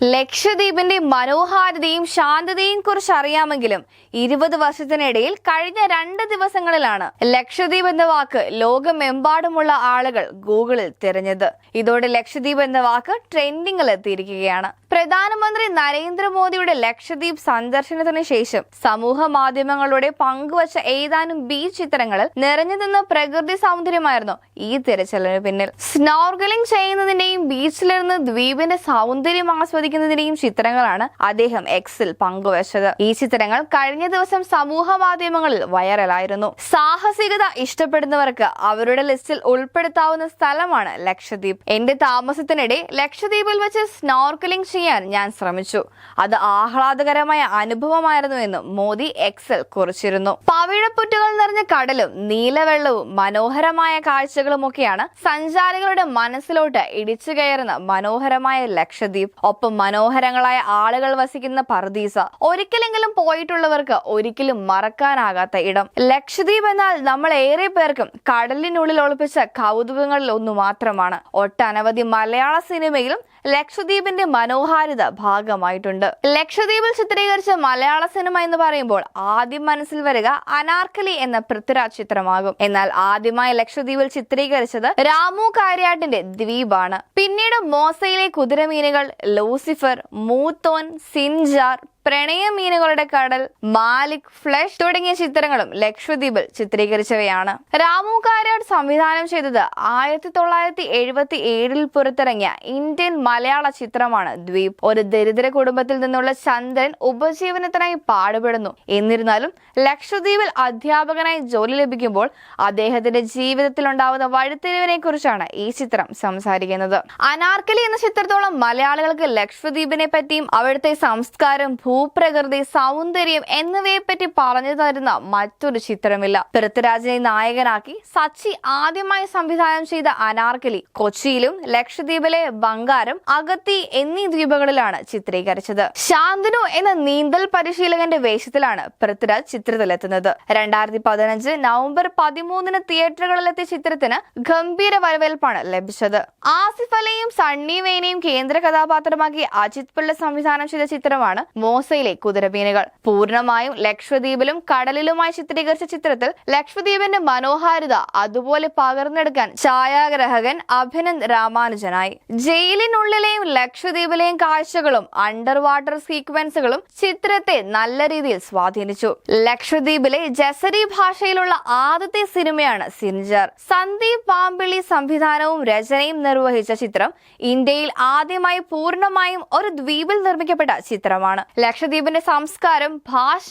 ലക്ഷദ്വീപിന്റെ മനോഹാരിതയും ശാന്തതയും കുറിച്ച് അറിയാമെങ്കിലും ഇരുപത് വർഷത്തിനിടയിൽ കഴിഞ്ഞ രണ്ട് ദിവസങ്ങളിലാണ് ലക്ഷദ്വീപ് എന്ന വാക്ക് ലോകമെമ്പാടുമുള്ള ആളുകൾ ഗൂഗിളിൽ തിരഞ്ഞത്. ഇതോടെ ലക്ഷദ്വീപ് എന്ന വാക്ക് ട്രെൻഡിങ്ങിൽ എത്തിയിരിക്കുകയാണ് പ്രധാനമന്ത്രി നരേന്ദ്രമോദിയുടെ ലക്ഷദ്വീപ് സന്ദർശനത്തിന് ശേഷം സമൂഹ മാധ്യമങ്ങളുടെ പങ്കുവച്ച ഏതാനും ബീച്ച് ചിത്രങ്ങളിൽ നിറഞ്ഞു നിന്ന പ്രകൃതി സൗന്ദര്യമായിരുന്നു ഈ തിരച്ചിലിന് പിന്നിൽ. സ്നോർഗലിംഗ് ചെയ്യുന്നതിന്റെയും ബീച്ചിലിരുന്ന് ദ്വീപിന്റെ സൗന്ദര്യം ആസ്വദിക്കുന്നതിന്റെയും ചിത്രങ്ങളാണ് അദ്ദേഹം എക്സിൽ പങ്കുവച്ചത്. ഈ ചിത്രങ്ങൾ കഴിഞ്ഞ ദിവസം സമൂഹ മാധ്യമങ്ങളിൽ വൈറലായിരുന്നു. സാഹസികത ഇഷ്ടപ്പെടുന്നവർക്ക് അവരുടെ ലിസ്റ്റിൽ ഉൾപ്പെടുത്താവുന്ന സ്ഥലമാണ് ലക്ഷദ്വീപ്. എന്റെ താമസത്തിനിടെ ലക്ഷദ്വീപിൽ വെച്ച് സ്നോർക്കലിംഗ് ചെയ്യാൻ ഞാൻ ശ്രമിച്ചു. അത് ആഹ്ലാദകരമായ അനുഭവമായിരുന്നു എന്ന് മോദി എക്സൽ കുറിച്ചിരുന്നു. പവിഴപ്പുറ്റുകൾ നിറഞ്ഞ കടലും നീലവെള്ളവും മനോഹരമായ കാഴ്ചകളുമൊക്കെയാണ് സഞ്ചാരികളുടെ മനസ്സിലോട്ട് ഇടിച്ചു കയറുന്ന മനോഹരമായ ലക്ഷദ്വീപ്. ഒപ്പം മനോഹരങ്ങളായ ആളുകൾ വസിക്കുന്ന പർദീസ. ഒരിക്കലെങ്കിലും പോയിട്ടുള്ളവർക്ക് ഒരിക്കലും മറക്കാനാകാത്ത ഇടം. ലക്ഷദ്വീപ് എന്നാൽ നമ്മൾ ഏറെ പേർക്കും കടലിനുള്ളിൽ ഒളിപ്പിച്ച കൗതുകങ്ങളിൽ ഒന്നു മാത്രമാണ്. ഒട്ടനവധി മലയാള സിനിമയിലും ലക്ഷദ്വീപിന്റെ മനോഹാരിത ഭാഗമായിട്ടുണ്ട്. ലക്ഷദ്വീപിൽ ചിത്രീകരിച്ച മലയാള സിനിമ എന്ന് പറയുമ്പോൾ ആദ്യം മനസ്സിൽ വരിക അനാർക്കലി എന്ന പൃഥ്വിരാജ് ചിത്രമാകും. എന്നാൽ ആദ്യമായി ലക്ഷദ്വീപിൽ ചിത്രീകരിച്ചത് രാമു കാര്യാട്ടിന്റെ ദ്വീപാണ്. പിന്നീട് മോസയിലെ കുതിരമീനുകൾ ലൂസിഫർ മൂത്തോൻ സിൻജാർ പ്രണയമീനുകളുടെ കടൽ മാലിക് ഫ്ലഷ് തുടങ്ങിയ ചിത്രങ്ങളും ലക്ഷദ്വീപിൽ ചിത്രീകരിച്ചവയാണ്. രാമു കാരാട് സംവിധാനം ചെയ്തത് ആയിരത്തി തൊള്ളായിരത്തി എഴുപത്തി ഏഴിൽ പുറത്തിറങ്ങിയ ഇന്ത്യൻ മലയാള ചിത്രമാണ് ദ്വീപ്. ഒരു ദരിദ്ര കുടുംബത്തിൽ നിന്നുള്ള ചന്ദ്രൻ ഉപജീവനത്തിനായി പാടുപെടുന്നു. എന്നിരുന്നാലും ലക്ഷദ്വീപിൽ അധ്യാപകനായി ജോലി ലഭിക്കുമ്പോൾ അദ്ദേഹത്തിന്റെ ജീവിതത്തിൽ ഉണ്ടാവുന്ന വഴിത്തിരിവിനെ കുറിച്ചാണ് ഈ ചിത്രം സംസാരിക്കുന്നത്. അനാർക്കലി എന്ന ചിത്രത്തോളം മലയാളികൾക്ക് ലക്ഷദ്വീപിനെ പറ്റിയും അവിടുത്തെ സംസ്കാരം ഭൂപ്രകൃതി സൗന്ദര്യം എന്നിവയെ പറ്റി പറഞ്ഞു തരുന്ന മറ്റൊരു ചിത്രമില്ല. പൃഥ്വിരാജിനെ നായകനാക്കി സച്ചി ആദ്യമായി സംവിധാനം ചെയ്ത അനാർക്കലി കൊച്ചിയിലും ലക്ഷദ്വീപിലെ ബംഗാരം അഗത്തി എന്നീ ദ്വീപുകളിലാണ് ചിത്രീകരിച്ചത്. ശാന്തനു എന്ന നീന്തൽ പരിശീലകന്റെ വേഷത്തിലാണ് പൃഥ്വിരാജ് ചിത്രത്തിലെത്തുന്നത്. രണ്ടായിരത്തി പതിനഞ്ച് നവംബർ പതിമൂന്നിന് തിയേറ്ററുകളിലെത്തിയ ചിത്രത്തിന് ഗംഭീര വരവേൽപ്പാണ് ലഭിച്ചത്. ആസിഫ് അലിയും സണ്ണി വേനയും കേന്ദ്ര കഥാപാത്രമാക്കി അജിത് പിള്ള സംവിധാനം ചെയ്ത ചിത്രമാണ് മോസയിലെ കുതിരമീനുകൾ. പൂർണമായും ലക്ഷദ്വീപിലും കടലിലുമായി ചിത്രീകരിച്ച ചിത്രത്തിൽ ലക്ഷദ്വീപിന്റെ മനോഹാരിത അതുപോലെ പകർന്നെടുക്കാൻ ഛായാഗ്രഹകൻ അഭിനന്ദ് രാമാനുജനായി. ജയിലിനുള്ളിലെയും ലക്ഷദ്വീപിലെയും കാഴ്ചകളും അണ്ടർ വാട്ടർ സീക്വൻസുകളും ചിത്രത്തെ നല്ല രീതിയിൽ സ്വാധീനിച്ചു. ലക്ഷദ്വീപിലെ ജസരി ഭാഷയിലുള്ള ആദ്യത്തെ സിനിമയാണ് സിൻജർ സന്ദീപ് പാമ്പിളി സംവിധാനവും രചനയും നിർവഹിച്ച ചിത്രം ഇന്ത്യയിൽ ആദ്യമായി പൂർണമായും ഒരു ദ്വീപിൽ നിർമ്മിക്കപ്പെട്ട ചിത്രമാണ്. ലക്ഷദ്വീപിന്റെ സംസ്കാരം ഭാഷ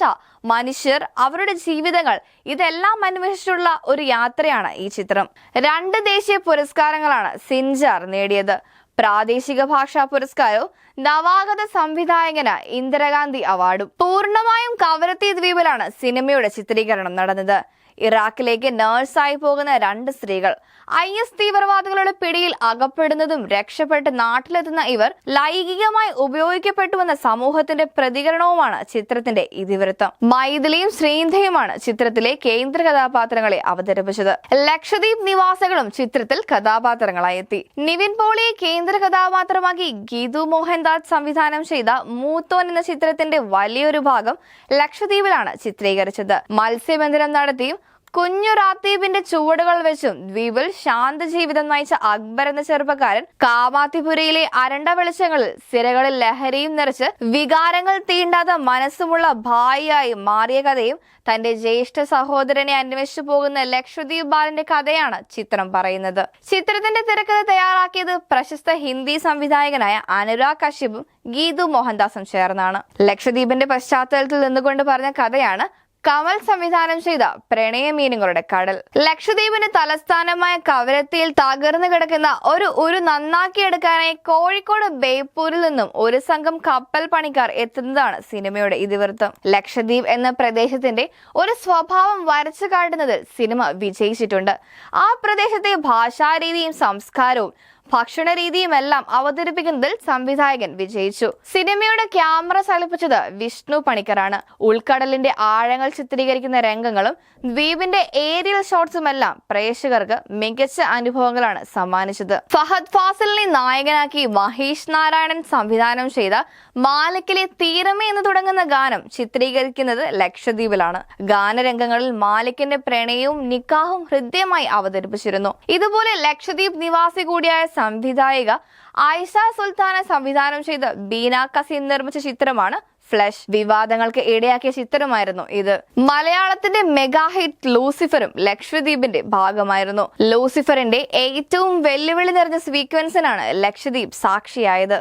മനുഷ്യർ അവരുടെ ജീവിതങ്ങൾ ഇതെല്ലാം അന്വേഷിച്ചുള്ള ഒരു യാത്രയാണ് ഈ ചിത്രം. രണ്ട് ദേശീയ പുരസ്കാരങ്ങളാണ് സിൻജാർ നേടിയത്. പ്രാദേശിക ഭാഷാ പുരസ്കാരവും നവാഗത സംവിധായകന് ഇന്ദിരാഗാന്ധി അവാർഡും. പൂർണമായും കവരത്തി ദ്വീപിലാണ് സിനിമയുടെ ചിത്രീകരണം നടന്നത്. ഇറാഖിലേക്ക് നേഴ്സായി പോകുന്ന രണ്ട് സ്ത്രീകൾ. ഐ എസ് തീവ്രവാദികളുടെ പിടിയിൽ അകപ്പെടുന്നതും രക്ഷപ്പെട്ട് നാട്ടിലെത്തുന്ന ഇവർ ലൈംഗികമായി ഉപയോഗിക്കപ്പെട്ടുവെന്ന സമൂഹത്തിന്റെ പ്രതികരണവുമാണ് ചിത്രത്തിന്റെ ഇതിവൃത്തം. മൈഥിലിയും ശ്രീന്ധയുമാണ് ചിത്രത്തിലെ കേന്ദ്ര കഥാപാത്രങ്ങളെ അവതരിപ്പിച്ചത്. ലക്ഷദ്വീപ് നിവാസികളും ചിത്രത്തിൽ കഥാപാത്രങ്ങളായി എത്തി. നിവിൻ പോളിയെ കേന്ദ്ര കഥാപാത്രമാക്കി ഗീതു മോഹൻദാസ് സംവിധാനം ചെയ്ത മൂത്തോൻ എന്ന ചിത്രത്തിന്റെ വലിയൊരു ഭാഗം ലക്ഷദ്വീപിലാണ് ചിത്രീകരിച്ചത്. മത്സ്യബന്ധനം നടത്തിയും കുഞ്ഞു റാത്തീപിന്റെ ചുവടുകൾ വെച്ചും ദ്വീപിൽ ശാന്ത ജീവിതം നയിച്ച അക്ബർ എന്ന ചെറുപ്പക്കാരൻ കാമാത്തിപുരയിലെ അരണ്ട വെളിച്ചങ്ങളിൽ സിരകളിൽ ലഹരിയും നിറച്ച് വികാരങ്ങൾ തീണ്ടാത്ത മനസ്സുമുള്ള ഭായിയായി മാറിയ കഥയും തന്റെ ജ്യേഷ്ഠ സഹോദരനെ അന്വേഷിച്ചു പോകുന്ന ലക്ഷദ്വീപ് ബാലന്റെ കഥയാണ് ചിത്രം പറയുന്നത്. ചിത്രത്തിന്റെ തിരക്കഥ തയ്യാറാക്കിയത് പ്രശസ്ത ഹിന്ദി സംവിധായകനായ അനുരാഗ് കശ്യപും ഗീതു മോഹൻദാസും ചേർന്നാണ്. ലക്ഷദ്വീപിന്റെ പശ്ചാത്തലത്തിൽ നിന്നുകൊണ്ട് പറഞ്ഞ കഥയാണ് കമൽ സംവിധാനം ചെയ്ത പ്രണയമീനുകളുടെ കടൽ. ലക്ഷദ്വീപിന് തലസ്ഥാനമായ കവരത്തിയിൽ തകർന്നു കിടക്കുന്ന ഒരു ഉരു നന്നാക്കിയെടുക്കാനായി കോഴിക്കോട് ബേപ്പൂരിൽ നിന്നും ഒരു സംഘം കപ്പൽ പണിക്കാർ എത്തുന്നതാണ് സിനിമയുടെ ഇതിവൃത്തം. ലക്ഷദ്വീപ് എന്ന പ്രദേശത്തിന്റെ ഒരു സ്വഭാവം വരച്ചു കാട്ടുന്നതിൽ സിനിമ വിജയിച്ചിട്ടുണ്ട്. ആ പ്രദേശത്തെ ഭാഷാരീതിയും സംസ്കാരവും ഭക്ഷണ രീതിയും എല്ലാം അവതരിപ്പിക്കുന്നതിൽ സംവിധായകൻ വിജയിച്ചു. സിനിമയുടെ ക്യാമറ ചലിപ്പിച്ചത് വിഷ്ണു പണിക്കറാണ് ഉൾക്കടലിന്റെ ആഴങ്ങൾ ചിത്രീകരിക്കുന്ന രംഗങ്ങളും ദ്വീപിന്റെ ഏരിയൽ ഷോട്ട്സുമെല്ലാം പ്രേക്ഷകർക്ക് മികച്ച അനുഭവങ്ങളാണ് സമ്മാനിച്ചത്. ഫഹദ് ഫാസിലിനെ നായകനാക്കി മഹേഷ് നാരായണൻ സംവിധാനം ചെയ്ത മാലിക്കിലെ തീരമേ എന്ന് തുടങ്ങുന്ന ഗാനം ചിത്രീകരിക്കുന്നത് ലക്ഷദ്വീപിലാണ്. ഗാനരംഗങ്ങളിൽ മാലിക്കിന്റെ പ്രണയവും നിക്കാഹും ഹൃദ്യമായി അവതരിപ്പിച്ചിരുന്നു. ഇതുപോലെ ലക്ഷദ്വീപ് നിവാസി കൂടിയായ സംവിധായിക ആയിഷ സുൽത്താന സംവിധാനം ചെയ്ത് ബീന കസിൻ നിർമ്മിച്ച ചിത്രമാണ് ഫ്ലഷ്. വിവാദങ്ങൾക്ക് ഇടയാക്കിയ ചിത്രമായിരുന്നു ഇത്. മലയാളത്തിന്റെ മെഗാ ഹിറ്റ് ലൂസിഫറും ലക്ഷദ്വീപിന്റെ ഭാഗമായിരുന്നു. ലൂസിഫറിന്റെ ഏറ്റവും വെല്ലുവിളി നിറഞ്ഞ സീക്വൻസിനാണ് ലക്ഷദ്വീപ് സാക്ഷിയായത്.